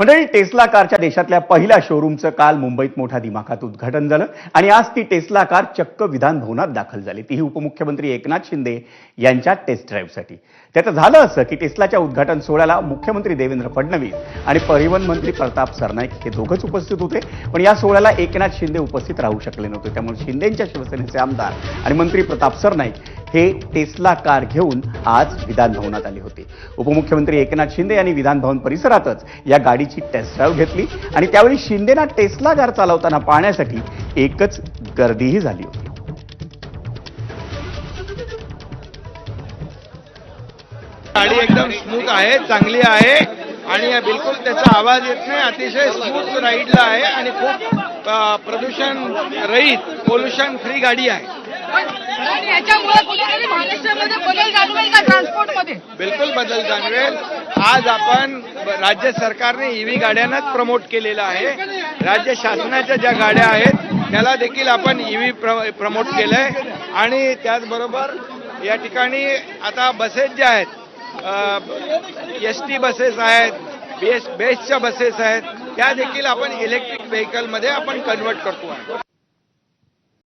मंडळी टेस्ला कारच्या देशातल्या पहिल्या शोरूमचं काल मुंबईत मोठ्या दिमाखात उद्घाटन झालं आणि आज ती टेस्ला कार चक्क विधान भवनात दाखल झाली. तीही उपमुख्यमंत्री एकनाथ शिंदे यांच्या टेस्ट ड्राईव्हसाठी त्याचं झालं असं की टेस्लाच्या उद्घाटन सोहळ्याला मुख्यमंत्री देवेंद्र फडणवीस आणि परिवहन मंत्री प्रताप सरनाईक हे दोघंच उपस्थित होते. पण या सोहळ्याला एकनाथ शिंदे उपस्थित राहू शकले नव्हते. त्यामुळे शिंदेच्या शिवसेनेचे आमदार आणि मंत्री प्रताप सरनाईक हे टेस्ला कार घेऊन आज विधान भवनात आले होते. उपमुख्यमंत्री एकनाथ शिंदे यांनी विधान भवन परिसरातच या गाडीची टेस्ट ड्राईव्ह घेतली आणि त्यावेळी शिंदेना टेस्ला कार चालवताना पाहण्यासाठी एकच गर्दीही झाली होती. गाडी एकदम स्मूथ आहे चांगली आहे आणि बिलकुल त्याचा आवाज येत नाही अतिशय स्मूथ राईडला आहे आणि खूप प्रदूषण रहित पोल्युशन फ्री गाडी आहे. म्हणजे बदल जाणवेल का ट्रान्सपोर्टमध्ये? बिलकुल बदल जाणवेल. आज आपण राज्य सरकारने ईव्ही गाड्यांनाच प्रमोट केलेलं आहे. राज्य शासनाच्या ज्या गाड्या आहेत त्याला देखील आपण ईव्ही प्रमोट केलंय. आणि त्याचबरोबर या ठिकाणी आता बसेस ज्या आहेत एस टी बसेस आहेत बेस बेसच्या बसेस आहेत त्या देखील आपण इलेक्ट्रिक व्हेकलमध्ये आपण कन्वर्ट करतो आहे.